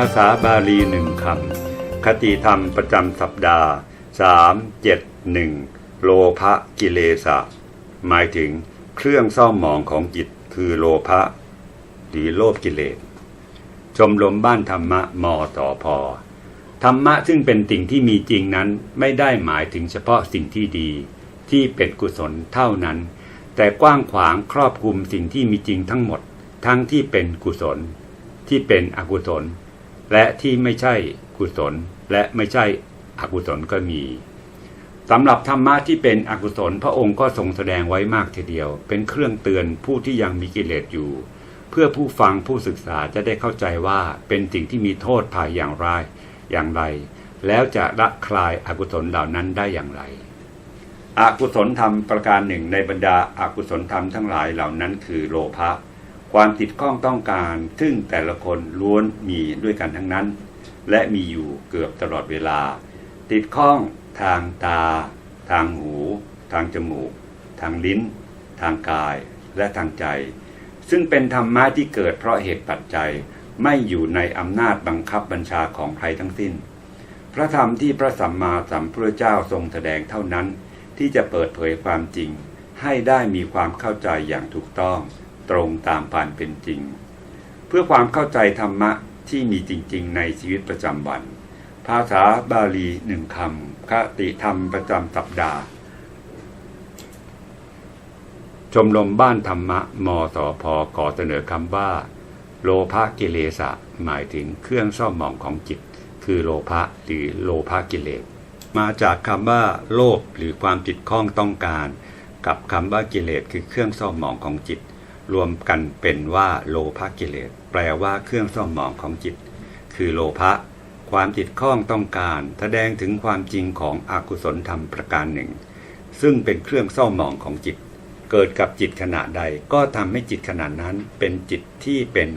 าษาบาลีหนึ่งคำคติธรรมประจำสัปดาห์ 3 7 1 โลภะกิเลสะ หมายถึงเครื่องเศร้าหมองของจิตคือโลภะหรือโลภกิเลส ชมรมบ้านธรรมะมต่อพอธรรมะซึ่งเป็นสิ่งที่มีจริงนั้นไม่ได้หมายถึงเฉพาะสิ่งที่ดี ที่เป็นกุศลเท่านั้น แต่กว้างขวางครอบคลุมสิ่งที่มีจริงทั้งหมด ทั้งที่เป็นกุศล ที่เป็นอกุศล และที่ไม่ใช่กุศลและไม่ใช่อกุศลก็มีสำหรับธรรมะที่เป็นอกุศลพระองค์ก็ทรงแสดงไว้มากทีเดียว เป็นเครื่องเตือนผู้ที่ยังมีกิเลสอยู่ เพื่อผู้ฟังผู้ศึกษาจะได้เข้าใจว่าเป็นสิ่งที่มีโทษภายอย่างไรอย่างไร แล้วจะละคลายอากุศลเหล่านั้นได้อย่างไรอกุศลธรรมประการหนึ่งในบรรดาอากุศลธรรมทั้งหลายเหล่านั้นคือโลภะ ความติดข้องต้องการ ซึ่งแต่ละคนล้วนมีด้วยกันทั้งนั้น และมีอยู่เกือบตลอดเวลา ติดข้องทางตา ทางหู ทางจมูก ทางลิ้น ทางกาย และทางใจ ซึ่งเป็นธรรมะที่เกิดเพราะเหตุปัจจัยไม่อยู่ในอำนาจบังคับบัญชาของใครทั้งสิ้น พระธรรมที่พระสัมมาสัมพุทธเจ้าทรงแสดงเท่านั้น ที่จะเปิดเผยความจริง ให้ได้มีความเข้าใจอย่างถูกต้อง ตรงตามความเป็นจริง เพื่อความเข้าใจธรรมะที่มีจริง ๆ ในชีวิตประจำวัน ภาษาบาลีหนึ่งคำคติธรรมประจำสัปดาห์ ชมรมบ้านธรรมะมสพขอเสนอคำว่า โลภะกิเลสะหมายถึงเครื่องเศร้าหมองของจิต คือโลภะหรือโลภะกิเลสมาจากคำว่า โลภหรือความจิตข้องต้องการ กับคำว่ากิเลสคือเครื่องเศร้าหมองของจิต รวมกันเป็นว่าโลภะกิเลส แปลว่าเครื่องเศร้าหมองของจิต คือโลภะความจิตข้องต้องการ แสดงถึงความจริงของอกุศลธรรมประการหนึ่ง ซึ่งเป็นเครื่องเศร้าหมองของจิต เกิดกับจิตขณะใดก็ทำให้จิตขณะนั้นเป็นจิตที่เป็น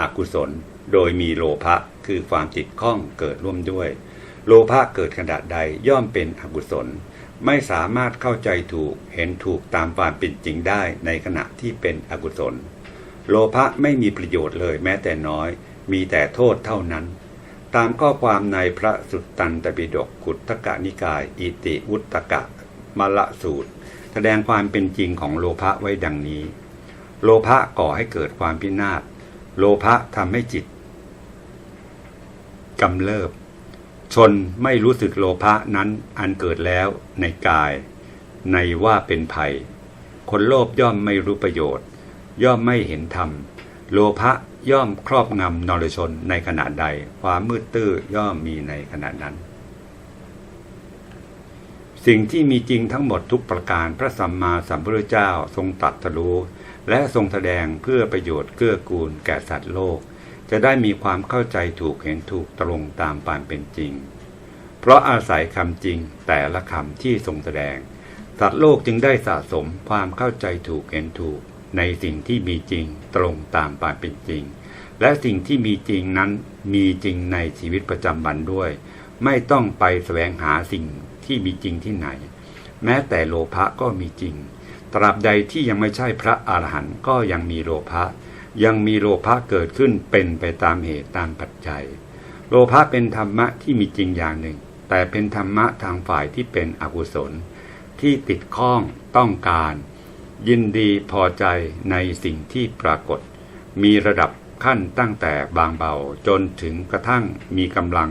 อกุศล โดยมีโลภะคือความจิตข้องเกิดร่วมด้วย โลภะเกิดขณะใดย่อมเป็นอกุศล ไม่สามารถเข้าใจถูกเห็นถูกตามความเป็นจริงได้ในขณะที่เป็นอกุศล โลภะไม่มีประโยชน์เลยแม้แต่น้อย มีแต่โทษเท่านั้น ตามข้อความในพระสุตตันตปิฎกขุทกนิกาย อิติวุตกะมละสูตร แสดงความเป็นจริงของโลภะไว้ดังนี้ โลภะก่อให้เกิดความพินาศโลภะทำให้จิตกำเริบ ชนไม่รู้สึกโลภะนั้นอันเกิดแล้วในกาย ในว่าเป็นภัย คนโลภย่อมไม่รู้ประโยชน์ ย่อมไม่เห็นธรรม โลภะย่อมครอบงำนรชนในขณะใด ความมืดตื้อย่อมมีในขณะนั้น สิ่งที่มีจริงทั้งหมดทุกประการพระสัมมาสัมพุทธเจ้าทรงตรัสรู้ และทรงแสดงเพื่อประโยชน์เกื้อกูลแก่สัตว์โลก จะได้มีความเข้าใจถูกเห็นถูกตรงตามความเป็นจริง เพราะอาศัยคำจริงแต่ละคำที่ทรงแสดง สัตว์โลกจึงได้สะสมความเข้าใจถูกเห็นถูก ในสิ่งที่มีจริงตรงตามความเป็นจริง และสิ่งที่มีจริงนั้นมีจริงในชีวิตประจำวันด้วย ไม่ต้องไปแสวงหาสิ่งที่มีจริงที่ไหน แม้แต่โลภะก็มีจริง ตราบใดที่ยังไม่ใช่พระอรหันต์ก็ยังมีโลภะ ยังมีโลภะเกิดขึ้นเป็นไปตามเหตุตามปัจจัย โลภะเป็นธรรมะที่มีจริงอย่างหนึ่ง แต่เป็นธรรมะทางฝ่ายที่เป็นอกุศล ที่ติดข้องต้องการ ยินดีพอใจในสิ่งที่ปรากฏ มีระดับขั้นตั้งแต่บางเบาจนถึงกระทั่งมีกำลัง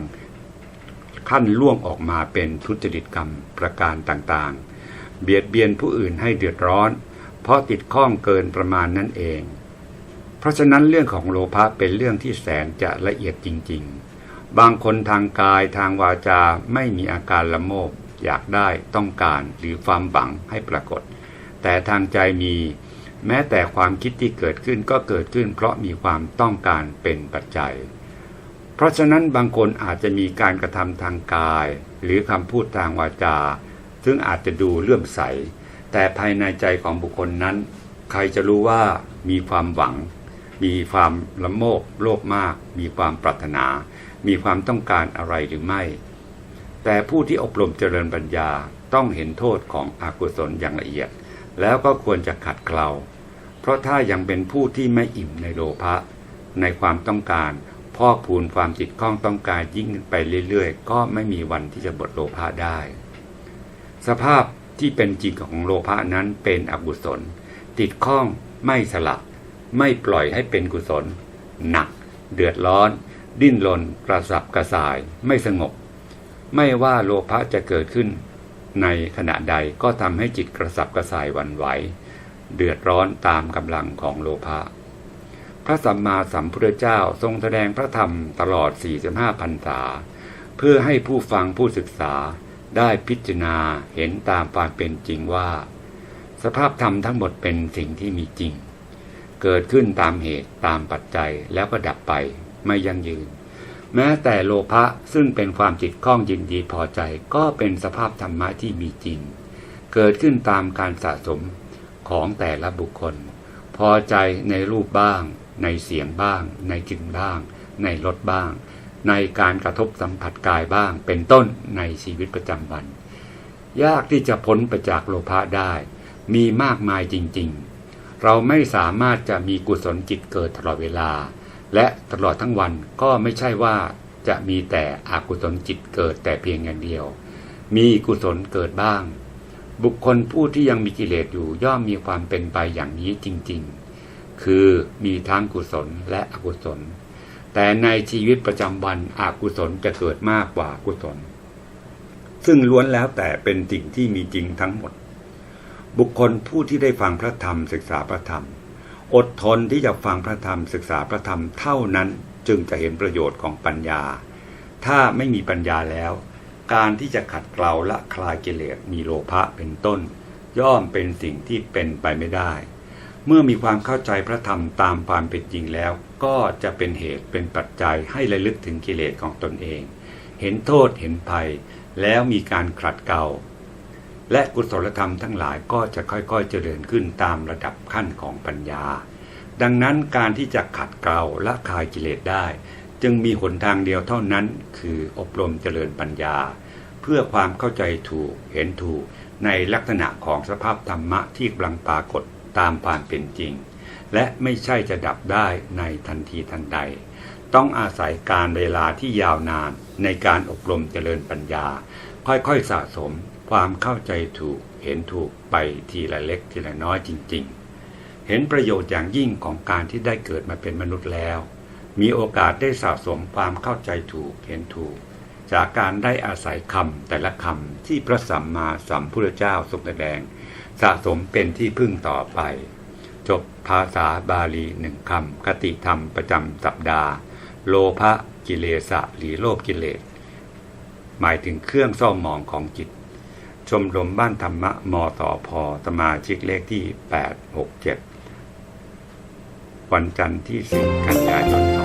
ขั้นล่วงออกมาเป็นทุจริตกรรมประการต่างๆ เบียดเบียนผู้อื่นให้เดือดร้อน เพราะติดข้องเกินประมาณนั่นเอง เพราะฉะนั้นเรื่องของโลภะเป็นเรื่องที่แสนจะละเอียดจริง ๆ บางคนทางกายทางวาจาไม่มีอาการละโมบ อยากได้ต้องการหรือความหวังให้ปรากฏ แต่ทางใจมี แม้แต่ความคิดที่เกิดขึ้นก็เกิดขึ้น เพราะมีความต้องการเป็นปัจจัย เพราะฉะนั้นบางคนอาจจะมีการกระทำทางกาย หรือคำพูดทางวาจา ซึ่งอาจจะดูเลื่อมใส แต่ภายในใจของบุคคลนั้น ใครจะรู้ว่ามีความหวัง มีความละโมบโลภมาก มีความปรารถนา มีความต้องการอะไรหรือไม่ แต่ผู้ที่อบรมเจริญปัญญาต้องเห็นโทษของอกุศลอย่างละเอียด แล้วก็ควรจะขัดเกลาเพราะถ้ายังเป็นผู้ที่ไม่อิ่มในโลภะในความต้องการพอกพูนความจิตข้องต้องการยิ่งขึ้นไปเรื่อยๆ ก็ไม่มีวันที่จะบดโลภะได้ สภาพที่เป็นจริงของโลภะนั้นเป็นอกุศล ติดข้องไม่สลับ ไม่ปล่อยให้เป็นกุศล หนัก เดือดร้อน ดิ้นรนกระสับกระส่าย ไม่สงบ ไม่ว่าโลภะจะเกิดขึ้น ในขณะใดก็ทำให้จิตกระสับกระส่ายวันไหว เดือดร้อนตามกำลังของโลภะพระสัมมาสัมพุทธเจ้าทรงแสดงพระธรรมตลอด 45พรรษา เพื่อให้ผู้ฟังผู้ศึกษาได้พิจารณาเห็นตามความเป็นจริงว่า สภาพธรรมทั้งหมดเป็นสิ่งที่มีจริง เกิดขึ้นตามเหตุตามปัจจัยแล้วก็ดับไปไม่ยั่งยืน แม้แต่โลภะซึ่งเป็นความจิตข้องยินดีพอใจก็เป็นสภาพธรรมะที่มีจริง เกิดขึ้นตามการสะสมของแต่ละบุคคล พอใจในรูปบ้าง ในเสียงบ้าง ในกลิ่นบ้าง ในรสบ้าง ในการกระทบสัมผัสกายบ้าง เป็นต้นในชีวิตประจำวัน ยากที่จะพ้นไปจากโลภะได้ มีมากมายจริง ๆ เราไม่สามารถจะมีกุศลจิตเกิดตลอดเวลา และตลอดทั้งวันก็ไม่ใช่ว่าจะมีแต่อกุศลจิตเกิดแต่เพียงอย่างเดียว มีกุศลเกิดบ้าง บุคคลผู้ที่ยังมีกิเลสอยู่ย่อมมีความเป็นไปอย่างนี้จริงๆ คือมีทั้งกุศลและอกุศล แต่ในชีวิตประจำวันอกุศลจะเกิดมากกว่ากุศล ซึ่งล้วนแล้วแต่เป็นสิ่งที่มีจริงทั้งหมด บุคคลผู้ที่ได้ฟังพระธรรมศึกษาพระธรรม อดทนที่จะฟังพระธรรมศึกษาพระธรรมเท่านั้นจึงจะเห็นประโยชน์ของปัญญา ถ้าไม่มีปัญญาแล้ว การที่จะขัดเกลาละคลายกิเลสมีโลภะเป็นต้น ย่อมเป็นสิ่งที่เป็นไปไม่ได้ เมื่อมีความเข้าใจพระธรรมตามความเป็นจริงแล้ว ก็จะเป็นเหตุเป็นปัจจัยให้ระลึกถึงกิเลสของตนเอง เห็นโทษเห็นภัย แล้วมีการขัดเกลา และกุศลธรรมทั้งหลายก็จะค่อยๆเจริญขึ้นตามระดับขั้นของปัญญา ดังนั้นการที่จะขัดเกลาละคลายกิเลสได้ จึงมีหนทางเดียวเท่านั้น คืออบรมเจริญปัญญา เพื่อความเข้าใจถูกเห็นถูกในลักษณะของสภาพธรรมะที่กำลังปรากฏตามความเป็นจริง และไม่ใช่จะดับได้ในทันทีทันใด ต้องอาศัยการเวลาที่ยาวนานในการอบรมเจริญปัญญา ค่อยๆสะสม ความเข้าใจถูกเห็นถูกไปทีละเล็กทีละน้อยจริง ๆ เห็นประโยชน์อย่างยิ่งของการที่ได้เกิดมาเป็นมนุษย์แล้ว มีโอกาสได้สะสมความเข้าใจถูกเห็นถูก จากการได้อาศัยคำแต่ละคำที่พระสัมมาสัมพุทธเจ้าทรงแสดง สะสมเป็นที่พึ่งต่อไป จบภาษาบาลีหนึ่งคำคติธรรมประจำสัปดาห์ โลภะกิเลสะหรือโลภกิเลส หมายถึงเครื่องเศร้าหมองของจิต ชมรมบ้านธรรมะมสพสมาชิกเลขที่ 867 วันจันทร์ที่ 10 กันยายน